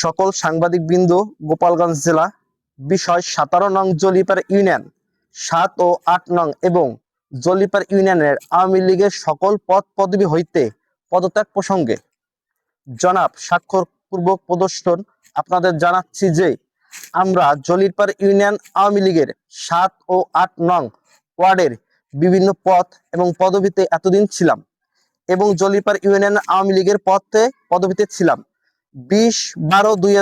সকল সাংবাদিক বৃন্দ গোপালগঞ্জ জেলা, বিষয় সাতারো নং জলিপার ইউনিয়ন, সাত ও আট নং এবং জলিপার ইউনিয়নের আওয়ামী লীগের সকল পদ পদবি হইতে পদত্যাগ প্রসঙ্গে। জনাব স্বাক্ষর পূর্বক প্রদর্শন, আপনাদের জানাচ্ছি যে আমরা জলিপার ইউনিয়ন আওয়ামী লীগের সাত ও আট নং ওয়ার্ডের বিভিন্ন পদ এবং পদবিতে এতদিন ছিলাম এবং জলিপার ইউনিয়ন আওয়ামী লীগের পদে পদবিতে ছিলাম। বিশ বারো দুই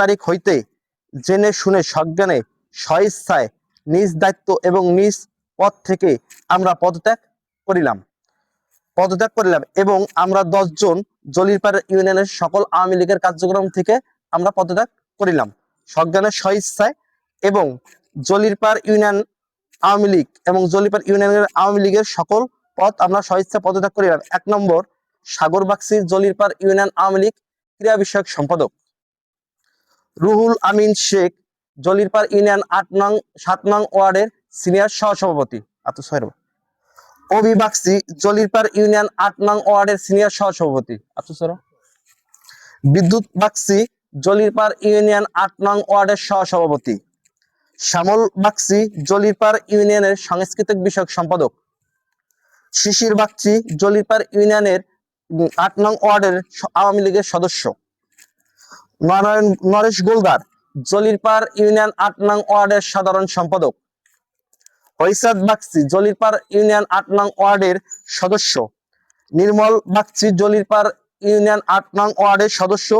তারিখ হইতে জেনে শুনে সজ্ঞানে স্বইচ্ছায় নিজ দায়িত্ব এবং নিজ পদ থেকে আমরা পদত্যাগ করিলাম। পদত্যাগ করিলাম এবং আমরা দশজন জলিরপাড় ইউনিয়নের সকল আওয়ামী লীগের কার্যক্রম থেকে আমরা পদত্যাগ করিলাম। সজ্ঞানে স্বইচ্ছায় এবং জলিরপাড় ইউনিয়ন আওয়ামী লীগ এবং জলিপাড় ইউনিয়নের আওয়ামী লীগের সকল পদ আমরা স্বইচ্ছা পদত্যাগ করিলাম। এক নম্বর সাগরবাক্সি জলিরপাড় ইউনিয়ন আওয়ামী লীগ ক্রীড়া বিষয়ক সম্পাদক। রুহুল আমিন শেখ জলিরপাড় ইউনিয়ন আট নং, সাত নং ওয়ার্ডের সিনিয়র সহসভাপতি। এত ছয় অবি ইউনিয়ন আট নং ওয়ার্ডের সিনিয়র সহসভাপতি। এত বিদ্যুৎ বাক্সি জলিরপাড় ইউনিয়ন আট নং ওয়ার্ডের সহসভাপতি। শ্যামল বাক্সি জলিরপাড় ইউনিয়নের সাংস্কৃতিক বিষয়ক সম্পাদক। শিশির বাগচি জলিরপাড় ইউনিয়নের আট নং ওয়ার্ডের আওয়ামী লীগের সদস্য। নারায়ণ, নরেশ গোলদার জলিরপাড় ইউনিয়ন আট নং ওয়ার্ডের সাধারণ সম্পাদক। হৈসাদ বাগচি জলিরপাড় ইউনিয়ন আট নং ওয়ার্ডের সদস্য। নির্মল বাগচি জলিরপাড় ইউনিয়ন আট নং ওয়ার্ডের সদস্য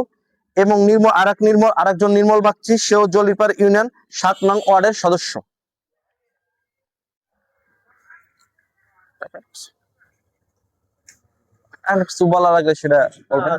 এবং নির্মল আরেক নির্মল আরেকজন নির্মল বাগচি, সেও জলিরপাড় ইউনিয়ন সাত নং ওয়ার্ডের সদস্য। আর কিছু বলা লাগলে সেটা বলবেন।